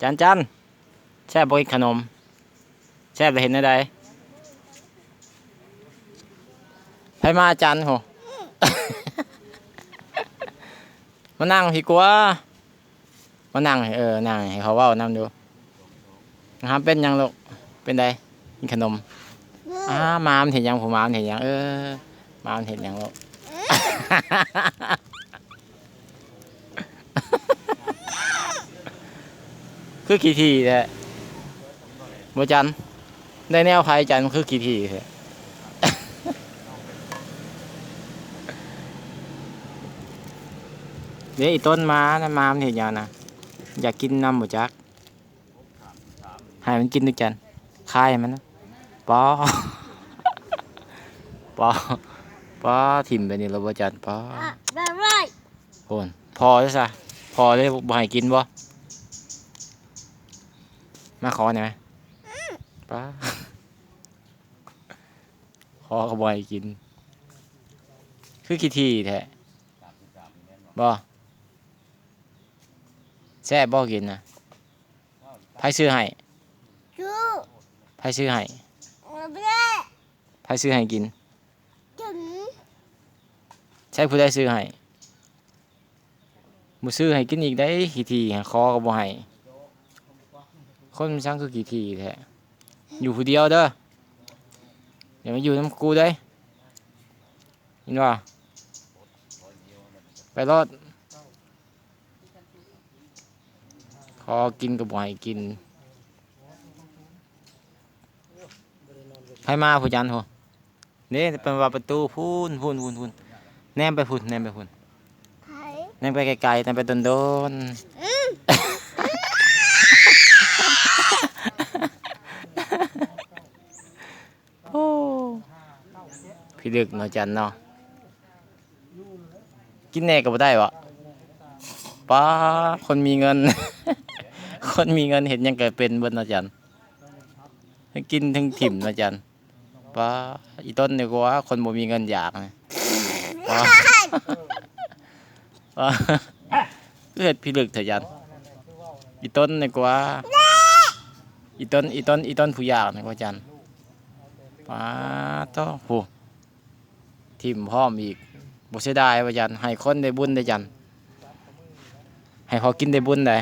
จันจันแช่บกินขนมแช่ไปเห็นได้ใดให้มาจันโหมานั่งพี่กัวมานั่งให้เออนั่งให้เขาเว้านํดูนะครับเป็นหยังลูกเป็นไดกินขนมอ้ามามนเห็นหยังผมมามนเห็นหยังเออมามนเห็นหยังลูก คือกี่ทีแท้บ่จันได้แนวไผจันคือกี่ทีแท้เดี๋ยวอีต้นมานะมามนเห็นหยังนะอยากกินน้ำบ่จักให้มันกินด้วยจันคายมันนะปอปอปอถิ่มไปนี่แล้วบ่จันปออะได้ไรโอนพอแล้วซะพอเลยบ่ให้กินบ่ มาขอหน่อยไหมป้าขอก็บ่ให้กิน คือกี่ทีแท้บ่แซ่บบ่กินนะไผซื้อให้ชูไผซื้อให้เบ้ไผซื้อให้กินถึงใช่ผู้ใดซื้อให้บ่ซื้อให้กินอีกได้กี่ทีหาขอก็บ่ให้ คนมันช่างคือกี่ทีแท้อยู่ผู้เดียวเด้ออย่ามาอยู่น้ำกูเด้ยเห็นว่าไปรอดขอกินก็บ่ให้กินใครมาผู้จันโหนี่เป็นว่าประตูพูนพูนพูนพูนแนมไปพูนแนมไปพูนไผ่แนมไปไกลๆแนมไปโดนๆโอ้ พี่ดึกเนาะจันเนาะกินแน่ก็บ่ได้วะป้าคนมีเงิน คนมีเงินเห็นยังเกิดเป็นเบิดเนาะจันทั้งกินทั้งถิ่มเนาะจันป้าอีต้นเนี่ยก็ว่าคนบ่มีเงินอยากนะป้าป้าคือเฮ็ดพี่ลึกเถอะจันอีต้นเนี่ยก็ว่าอีต้นอีต้นอีต้นผู้อยากนี่ก็จันป้าต้อโห ถิ่มพร้อมอีกบ่เสียดายว่าจันให้คนได้บุญได้จัน ให้พอกินได้บุญได้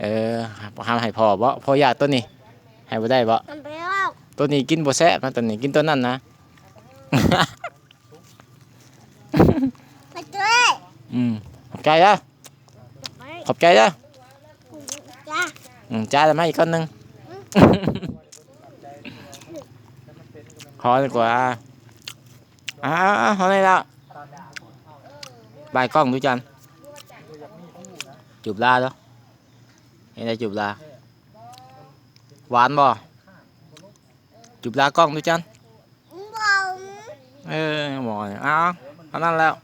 เออห้ามให้พอบ่พออยากต้นนี้ ให้บ่ได้บ่มันไปออกตัวนี้กินบ่แซ่บนะตัวนี้กินตัวนั้นนะไปด้วยอืมขอบใจนะไปขอบใจนะจ้าอืมจ่ายแล้วมาอีกคนหนึงขอดีกว่า อ่าขอเลยละบายกล้องดูจันจูบลาเนาะเห็นได้จูบลาหวานบ่จูบลากล้องดูจันบอมเออหมอนี่อ้าวเอานั่นแล้ว